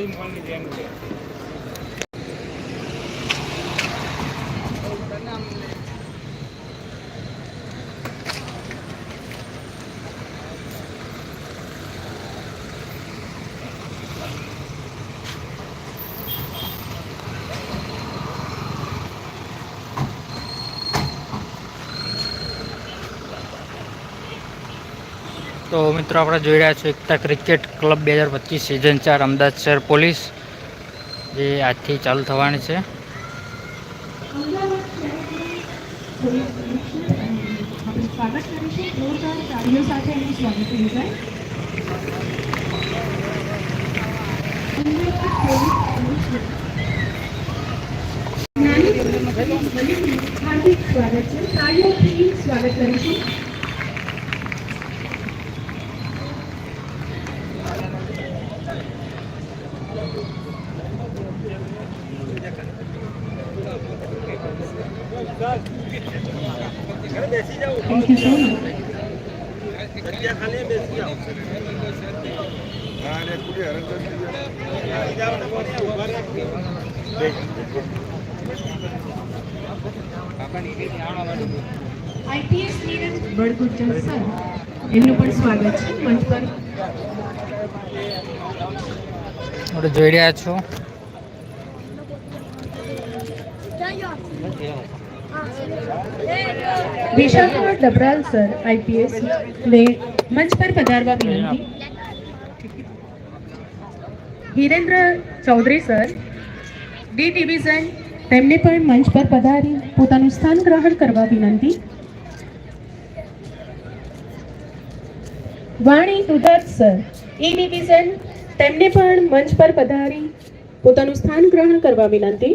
જય મોહનની બેન તો મિત્રો આપણે જોઈ રહ્યા છો એકતા ક્રિકેટ ક્લબ બે હજાર પચીસ સિઝન ચાર અમદાવાદ શહેર પોલીસ જે આજથી ચાલુ થવાની છે સ્વાગત એમનું પણ સ્વાગત છે મંચ પર જોઈ રહ્યા છો વિશાલકુમાર ડબરાલ સર આઈપીએસ ને મંચ પર પધારવા વિનંતી Hirendra Chaudhary sir D division તેમને પણ મંચ પર પધારી પોતાનું સ્થાન ગ્રહણ કરવા વિનંતી વાણી સુધાર્થ સર એ ડિવિઝન તેમને પણ મંચ પર પધારી પોતાનું સ્થાન ગ્રહણ કરવા વિનંતી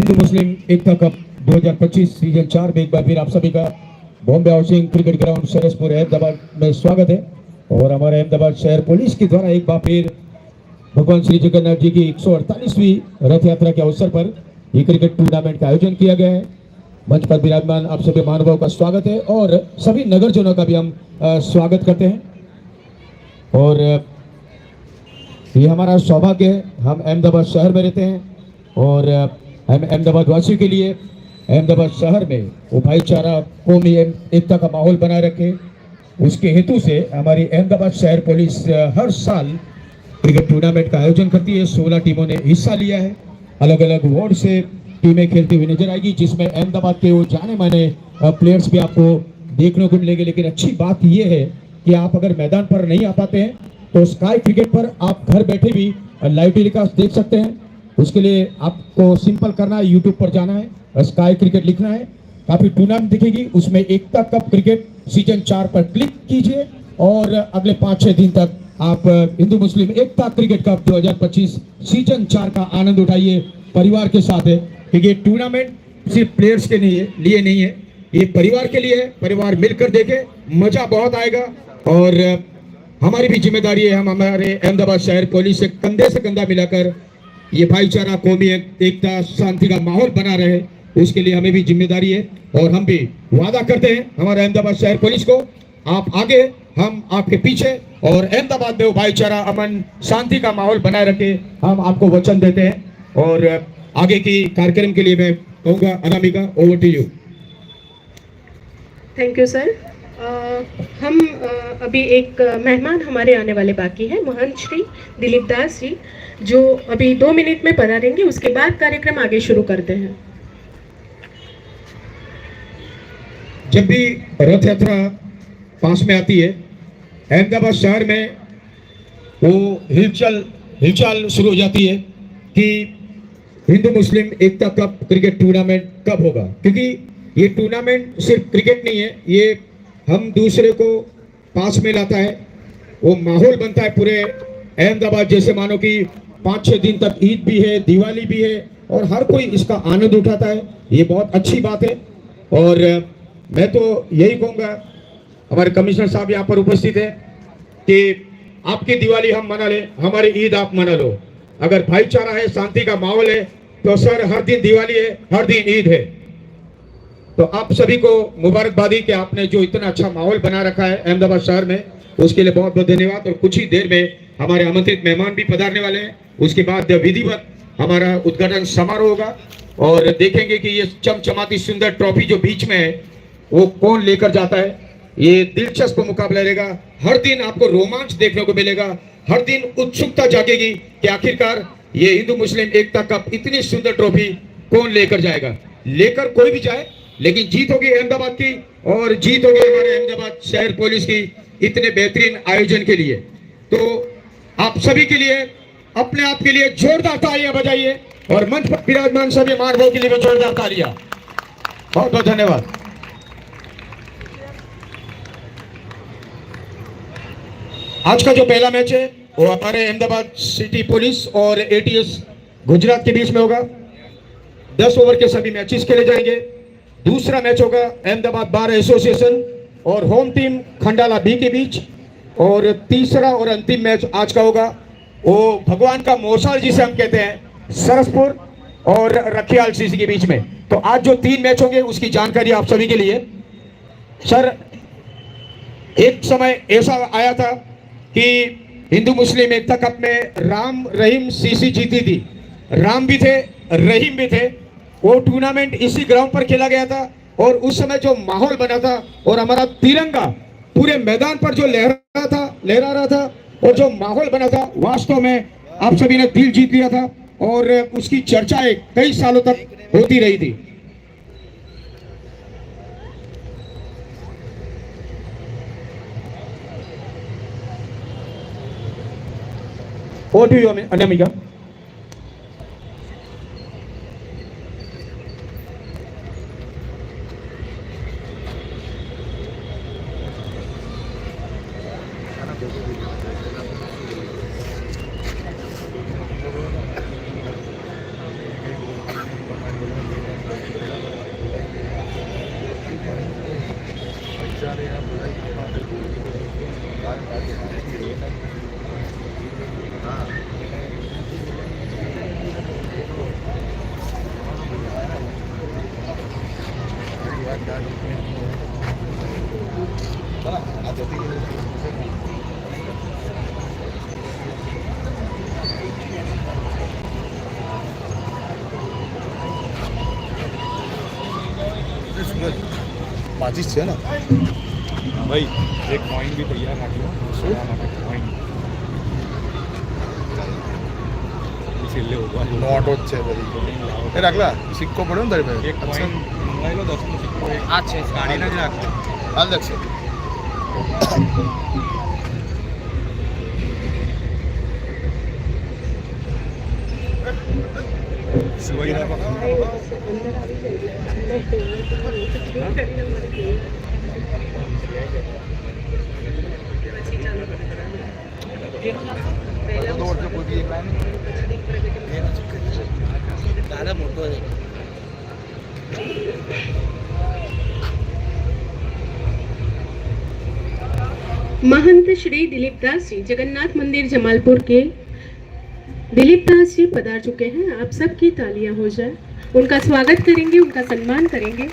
हिंदू मुस्लिम एकता कप 2025 सीजन चार में एक बार फिर आप सभी का Bombay housing cricket ground Saraspur Ahmedabad में स्वागत है और हमारे अहमदाबाद शहर पुलिस के द्वारा एक बार फिर भगवान श्री जगन्नाथ जी की एक रथ यात्रा के अवसर पर ये क्रिकेट टूर्नामेंट का आयोजन किया गया है मंच पर विराजमान आप सभी महानुभाव का स्वागत है और सभी नगरजनों का भी हम स्वागत करते हैं और ये हमारा सौभाग्य है हम अहमदाबाद शहर में रहते हैं और अहमदाबाद वासियों के लिए अहमदाबाद शहर में वो भाईचारा कौमी एकता का माहौल बनाए रखे उसके हेतु से हमारी अहमदाबाद शहर पुलिस हर साल क्रिकेट टूर्नामेंट का आयोजन करती है सोलह टीमों ने हिस्सा लिया है अलग अलग वार्ड से टीमें खेलती हुई नजर आएगी जिसमें अहमदाबाद के वो जाने माने प्लेयर्स भी आपको देखने को मिलेंगे लेकिन अच्छी बात यह है कि आप अगर मैदान पर नहीं आ पाते हैं तो स्काई क्रिकेट पर आप घर बैठे भी लाइव टेलीकास्ट देख सकते हैं उसके लिए आपको सिंपल करना है यूट्यूब पर जाना है स्काई क्रिकेट लिखना है काफ़ी टूर्नामेंट दिखेगी उसमें एकता कप क्रिकेट सीजन चार पर क्लिक कीजिए और अगले पांच छह दिन तक आप हिंदू मुस्लिम एकता क्रिकेट कप 2025 सीजन चार का आनंद उठाइए परिवार के साथ है क्योंकि टूर्नामेंट सिर्फ प्लेयर्स के नहीं लिए नहीं है ये परिवार के लिए है परिवार मिलकर देखे मजा बहुत आएगा और हमारी भी जिम्मेदारी है हम हमारे अहमदाबाद शहर पुलिस से कंधे से कंधा मिलाकर ये भाईचारा कौमी एक, एकता शांति का माहौल बना रहे उसके लिए हमें भी जिम्मेदारी है और हम भी वादा करते हैं हमारे अहमदाबाद शहर पुलिस को आप आगे हम आपके पीछे और अहमदाबाद में भाईचारा अमन शांति का माहौल बनाए रखे हम आपको वचन देते हैं और आगे की कार्यक्रम के लिए मैं कहूँगा Anamika over to you thank you sir हम अभी एक मेहमान हमारे आने वाले बाकी हैं मोहन श्री दिलीप दास जी जो अभी दो मिनट में पधारेंगे उसके बाद कार्यक्रम आगे शुरू करते हैं जब भी रथ यात्रा पास में आती है अहमदाबाद शहर में वो हिलचल हिलचल शुरू हो जाती है कि हिंदू मुस्लिम एकता कप क्रिकेट टूर्नामेंट कब होगा क्योंकि ये टूर्नामेंट सिर्फ क्रिकेट नहीं है ये हम दूसरे को पास में लाता है वो माहौल बनता है पूरे अहमदाबाद जैसे मानो कि पाँच छह दिन तक ईद भी है दिवाली भी है और हर कोई इसका आनंद उठाता है ये बहुत अच्छी बात है और मैं तो यही कहूँगा हमारे कमिश्नर साहब यहाँ पर उपस्थित है कि आपकी दिवाली हम मना लें हमारी ईद आप मना लो अगर भाईचारा है शांति का माहौल है तो सर हर दिन दिवाली है हर दिन ईद है तो आप सभी को मुबारकबादी कि आपने जो इतना अच्छा माहौल बना रखा है अहमदाबाद शहर में तो उसके लिए बहुत बहुत धन्यवाद और कुछ ही देर में हमारे आमंत्रित मेहमान भी पधारने वाले हैं उसके बाद विधिवत हमारा उद्घाटन समारोह होगा और देखेंगे कि ये चमचमाती सुंदर ट्रॉफी जो बीच में है वो कौन लेकर जाता है ये दिलचस्प मुकाबला रहेगा हर दिन आपको रोमांच देखने को मिलेगा हर दिन उत्सुकता जागेगी कि आखिरकार ये हिंदू मुस्लिम एकता कप इतनी सुंदर ट्रॉफी कौन लेकर जाएगा लेकर कोई भी जाए लेकिन जीत होगी अहमदाबाद की और जीत होगी हमारे अहमदाबाद शहर पुलिस की इतने बेहतरीन आयोजन के लिए तो आप सभी के लिए अपने आप के लिए जोरदार तालियां बजाइए और मंच पर विराजमान सभी महानुभाव के लिए भी जोरदार तालियां बहुत बहुत धन्यवाद आज का जो पहला मैच है वो हमारे अहमदाबाद सिटी पुलिस और एटीएस गुजरात के बीच में होगा दस ओवर के सभी मैचेस खेले जाएंगे दूसरा मैच होगा अहमदाबाद बार एसोसिएशन और होम टीम खंडाला बी के बीच और तीसरा और अंतिम मैच आज का होगा वो भगवान का मोसाल जिसे हम कहते हैं सरसपुर और रखियाल सीसी के बीच में तो आज जो तीन मैच होंगे उसकी जानकारी आप सभी के लिए सर एक समय ऐसा आया था कि हिंदू मुस्लिम एकता कप में राम रहीम सीसी जीती थी राम भी थे रहीम भी थे वो टूर्नामेंट इसी ग्राउंड पर खेला गया था और उस समय जो माहौल बना था और हमारा तिरंगा पूरे मैदान पर जो लहरा था लहरा रहा था और जो माहौल बना था वास्तव में आप सभी ने दिल जीत लिया था और उसकी एक कई सालों तक होती रही थी और भी you સાજિશ છે ને ભાઈ એક કોઈન બી તૈયાર રાખ્યો સોના માટે કોઈન છેલ્લે નોટો જ છે બધી એ રાખલા સિક્કો પડ્યો ને તારી પાસે એક કોઈન મંગાવેલો દસનો સિક્કો આ છે ગાડીના જ રાખો હાલ દક્ષે महंत श्री दिलीप जी जगन्नाथ मंदिर जमालपुर के दिलीप दास जी पधार चुके हैं आप सबकी तालियां हो जाए उनका स्वागत करेंगे उनका सम्मान करेंगे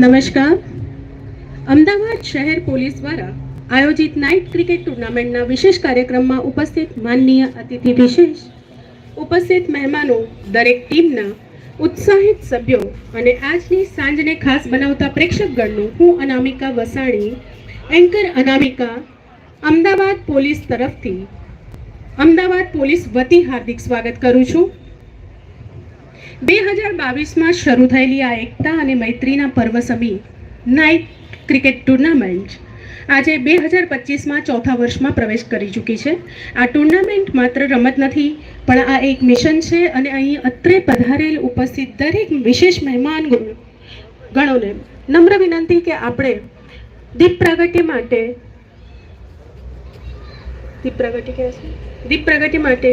નમસ્કાર અમદાવાદ શહેર પોલીસ દ્વારા આયોજિત નાઇટ ક્રિકેટ ટુર્નામેન્ટના વિશેષ કાર્યક્રમમાં ઉપસ્થિત માનનીય અતિથિ વિશેષ ઉપસ્થિત મહેમાનો દરેક ટીમના ઉત્સાહિત સભ્યો અને આજની સાંજને ખાસ બનાવતા પ્રેક્ષકગણનું હું અનામિકા વસાણી એન્કર અનામિકા અમદાવાદ પોલીસ તરફથી અમદાવાદ પોલીસ વતી હાર્દિક સ્વાગત કરું છું બે હજાર બાવીસમાં શરૂ થયેલી આ એકતા અને મૈત્રીના પર્વ સમી નાઇટ ક્રિકેટ ટુર્નામેન્ટ આજે બે હજાર પચીસમાં ચોથા વર્ષમાં પ્રવેશ કરી ચૂકી છે આ ટુર્નામેન્ટ માત્ર રમત નથી પણ આ એક મિશન છે અને અહીં અત્રે પધારેલ ઉપસ્થિત દરેક વિશેષ મહેમાન ગણોને નમ્ર વિનંતી કે આપણે દીપ પ્રગટ્ય માટે દીપ પ્રાગટ્ય કહે છે દીપ પ્રાગટ્ય માટે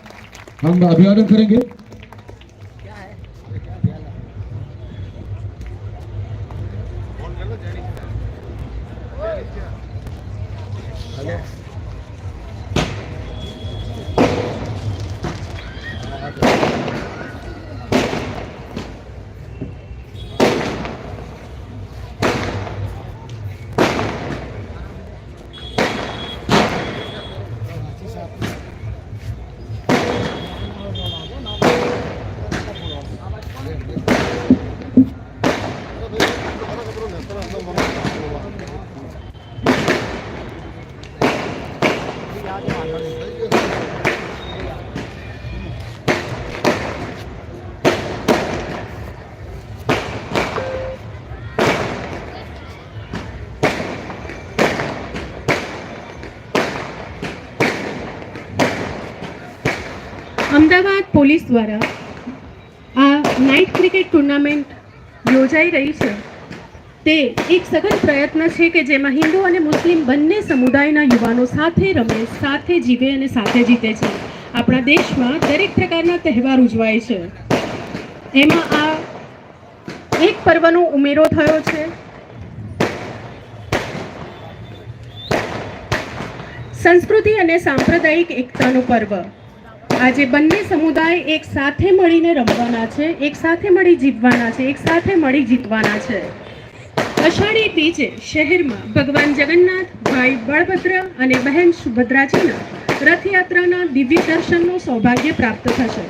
한번 아비하는 그런 게 અમદાવાદ પોલીસ દ્વારા આ નાઇટ ક્રિકેટ ટુર્નામેન્ટ યોજાઈ રહી છે તે એક સઘન પ્રયત્ન છે કે જેમાં હિન્દુ અને મુસ્લિમ બંને સમુદાયના યુવાનો સાથે રમે સાથે જીવે અને સાથે જીતે છે આપણા દેશમાં દરેક પ્રકારના તહેવાર ઉજવાય છે એમાં આ એક પર્વનો ઉમેરો થયો છે સંસ્કૃતિ અને સાંપ્રદાયિક એકતાનો પર્વ આજે બંને સમુદાય એક સાથે મળીને રમવાના છે એક સાથે મળી જીવવાના છે એક સાથે મળી જીતવાના છે અષાઢી બીજે શહેરમાં ભગવાન જગન્નાથ ભાઈ બળભદ્ર અને બહેન સુભદ્રાજીના રથયાત્રાના દિવ્ય દર્શનનું સૌભાગ્ય પ્રાપ્ત થશે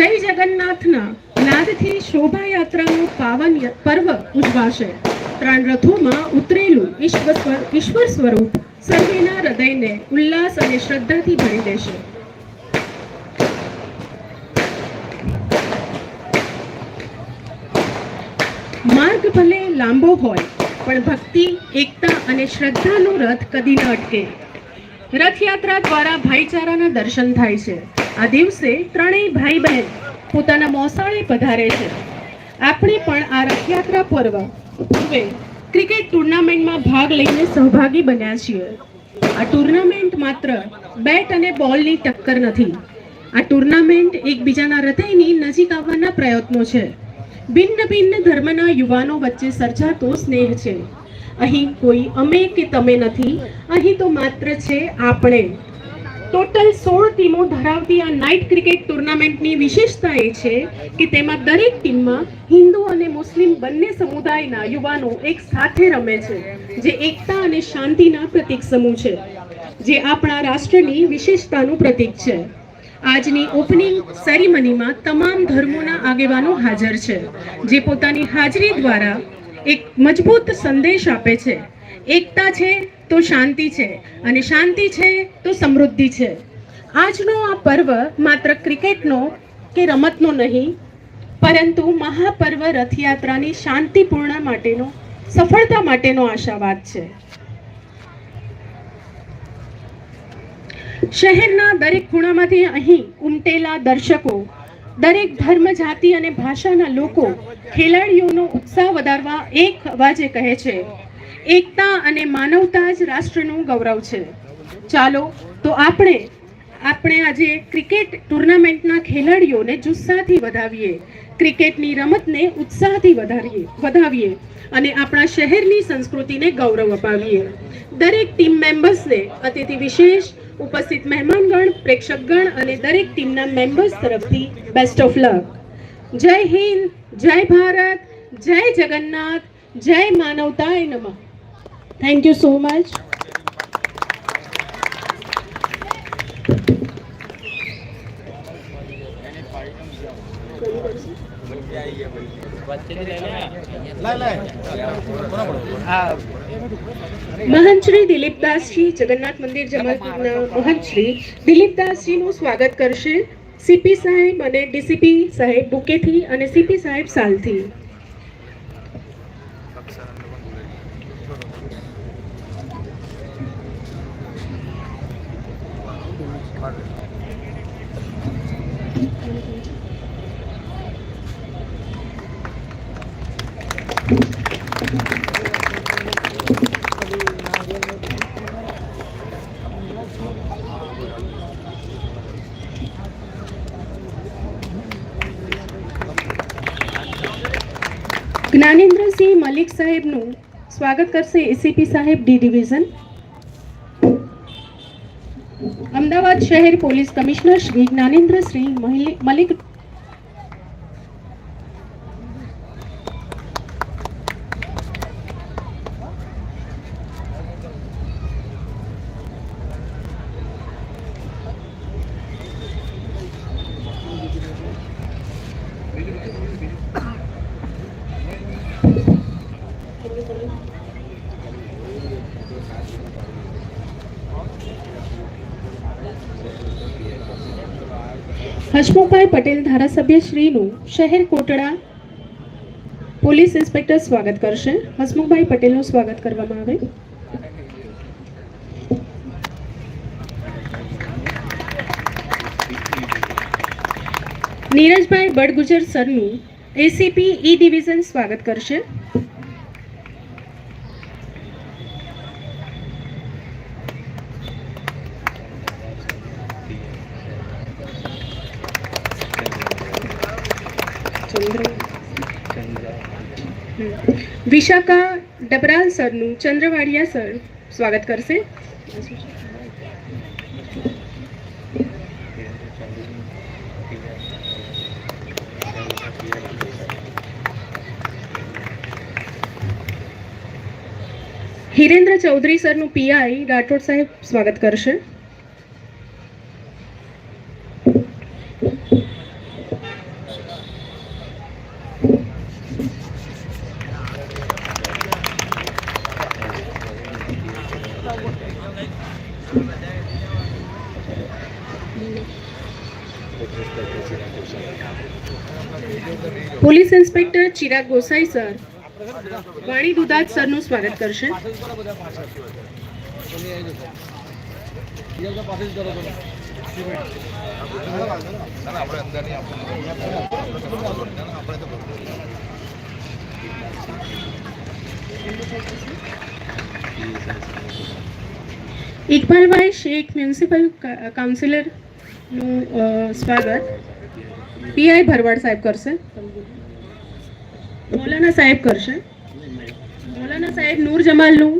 જય જગન્નાથના નાદથી શોભાયાત્રાનું પાવન પર્વ ઉજવાશે ત્રણ રથોમાં ઉતરેલું ઈશ્વર સ્વરૂપ સર્વેના હૃદયને ઉલ્લાસ અને શ્રદ્ધાથી ભરી દેશે માર્ગ ભલે લાંબો હોય પણ ભક્તિ એકતા અને શ્રદ્ધાનો રથ કદી ન અટકે રથયાત્રા દ્વારા ભાઈચારાના દર્શન થાય છે આ દિવસે ત્રણેય ભાઈ બહેન પોતાના મોસાળે પધારે છે આપણે પણ આ રથયાત્રા પર્વ ક્રિકેટ ટુર્નામેન્ટમાં ભાગ લઈને સહભાગી બન્યા છીએ આ ટુર્નામેન્ટ માત્ર બેટ અને બોલની ટક્કર નથી આ ટુર્નામેન્ટ એકબીજાના હૃદયની નજીક આવવાના પ્રયત્નો છે ભિન્ન ભિન્ન ધર્મના યુવાનો વચ્ચે સર્જાતો સ્નેહ છે અહીં કોઈ અમે કે તમે નથી અહીં તો માત્ર છે આપણે ટોટલ સોળ ટીમો ધરાવતી આ નાઇટ ક્રિકેટ ટુર્નામેન્ટની વિશેષતા એ છે કે તેમાં દરેક ટીમમાં હિન્દુ અને મુસ્લિમ બંને સમુદાયના યુવાનો એક સાથે રમે છે જે એકતા અને શાંતિના પ્રતિક સમૂહ છે જે આપણા રાષ્ટ્રની વિશેષતાનું પ્રતિક છે આજની ઓપનિંગ સેરેમનીમાં તમામ ધર્મોના આગેવાનો હાજર છે જે પોતાની હાજરી દ્વારા એક મજબૂત સંદેશ આપે છે એકતા છે તો શાંતિ છે અને શાંતિ છે તો સમૃદ્ધિ છે આજનો આ પર્વ માત્ર ક્રિકેટનો કે રમતનો નહીં પરંતુ મહાપર્વ રથયાત્રાની શાંતિપૂર્ણ માટેનો સફળતા માટેનો આશાવાદ છે શહેરના દરેક ખૂણામાંથી અહીં ઉમટેલા દર્શકો દરેક ધર્મ જાતિ અને ભાષાના લોકો ખેલાડીઓનો ઉત્સાહ વધારવા એક અવાજે કહે છે એકતા અને માનવતા જ રાષ્ટ્રનું ગૌરવ છે ચાલો તો આપણે આપણે આજે ક્રિકેટ ટુર્નામેન્ટના ખેલાડીઓને જુસ્સાથી વધાવીએ ક્રિકેટની રમતને ઉત્સાહથી વધારીએ વધાવીએ અને આપણા શહેરની સંસ્કૃતિને ગૌરવ અપાવીએ દરેક ટીમ મેમ્બર્સને અતિથિ વિશેષ ઉપસ્થિત મહેમાનગણ પ્રેક્ષકગણ અને દરેક ટીમના મેમ્બર્સ તરફથી બેસ્ટ ઓફ લક જય હિન્દ જય ભારત જય જગન્નાથ જય માનવતાય નમઃ थैंक यू सो मच महन श्री दिलीप दास जी जगन्नाथ मंदिर जमलपुर महन श्री दिलीप दास जी स्वागत करते सीपी साहेब डीसीपी साहेब बुके थी और सीपी साहेब साल थी ज्ञानेन्द्र सिंह मलिक साहेब न स्वागत करते एसीपी साहेब डी डिविजन शहर पुलिस कमिश्नर श्री ज्ञानेन्द्र सिंह मलिक हसमुखभाई पटेल धारासભ્ય श्रीनु शहर कोटडा पुलिस इंस्पेक्टर स्वागत करશે હસમુખભાઈ પટેલનું સ્વાગત કરવામાં આવે નિરેજભાઈ બડગુજર સરનું એસીપી ઈ ડિવિઝન સ્વાગત કરશે વિશાખા ડબરાલ સરનું ચંદ્રવાડિયા સર સ્વાગત કરશે હિરેન્દ્ર ચૌધરી સરનું પીઆઈ રાઠોડ સાહેબ સ્વાગત કરશે police inspector Chirag Gosai sir Vani Dudat sir नु स्वागत कर इकबाल भाई शेख म्युनिसिपल काउंसिलर स्वागत पीआई भरवाड़ साहब कर से મૌલાના સાહેબ કરશે મૌલાના સાહેબ નૂર જમાલનું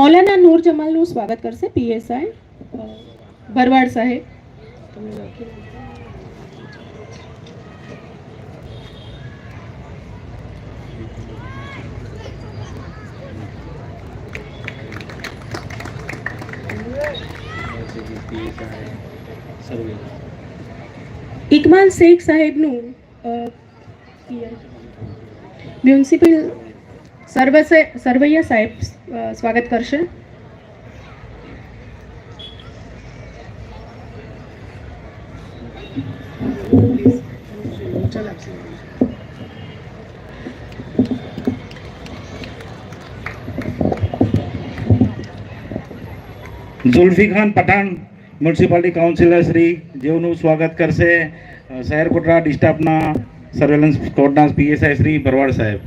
મૌલાના નૂર જમાલનું સ્વાગત કરશે પીએસઆઈ ભરવાડ સાહેબ સર્વે इकमान शेख साहेब म्युनिशिपल सर्व सर्वैया साहेब स्वागत कर जुल्फी खान पठान મ્યુનિસિપાલિટી કાઉન્સિલર શ્રી જેઓનું સ્વાગત કરશે શહેર કોટરા ડિસ્ટાફના સર્વેલન્સ સ્કોડના પીએસઆઈ શ્રી ભરવાડ સાહેબ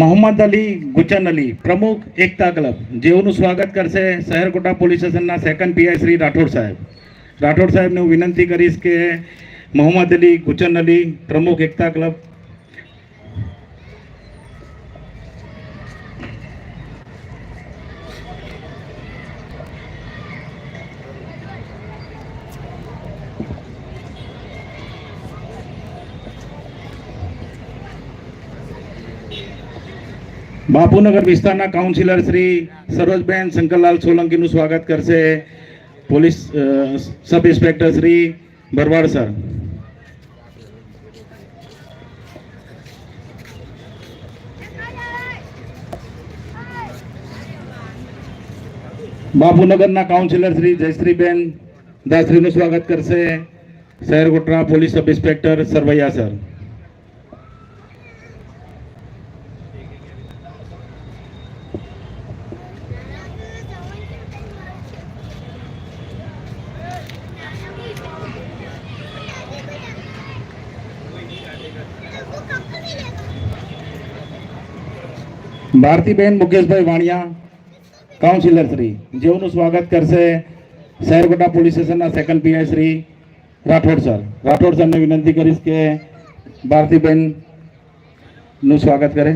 મોહમ્મદ અલી ગુચન અલી પ્રમુખ એકતા ક્લબ જેઓનું સ્વાગત કરશે શહેરકોટા પોલીસ સ્ટેશનના સેકન્ડ પીઆઈ શ્રી રાઠોડ સાહેબ રાઠોડ સાહેબને હું વિનંતી કરીશ કે મોહમ્મદ અલી ગુચન અલી પ્રમુખ એકતા ક્લબ બાપુનગર વિસ્તારના કાઉન્સિલર શ્રી સરોજબેન શંકરલાલ સોલંકીનું સ્વાગત કરશે police sub inspector Shri Bharwad sir બાપુનગરના councillor Shri જયશ્રીબેન દાસરીનું સ્વાગત કરશે શહેર ગોટરા police sub inspector Sarvaiya sir Bhartiben Mukeshbhai Vaniya councillor Shri જેઓનું સ્વાગત કરશે સાયરગોટા પોલીસ સ્ટેશનના second PI Shri Rathod sir Rathod સરને વિનંતી કરીશ કે ભારતીબેનનું સ્વાગત કરે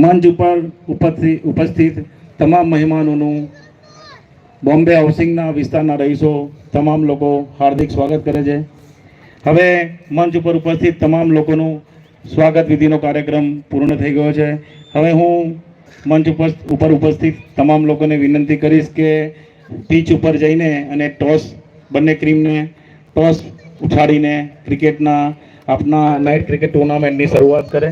મંચ ઉપર ઉપસ્થિત તમામ મહેમાનોનું બોમ્બે હાઉસિંગના વિસ્તારના રહીશો તમામ લોકો હાર્દિક સ્વાગત કરે છે હવે મંચ ઉપર ઉપસ્થિત તમામ લોકોનું સ્વાગત વિધિનો કાર્યક્રમ પૂર્ણ થઈ ગયો છે હવે હું મંચ ઉપર ઉપસ્થિત તમામ લોકોને વિનંતી કરીશ કે પીચ ઉપર જઈને અને ટોસ બંને ક્રીમને ટોસ ઉછાડીને ક્રિકેટના આપના નાઇટ ક્રિકેટ ટુર્નામેન્ટની શરૂઆત કરે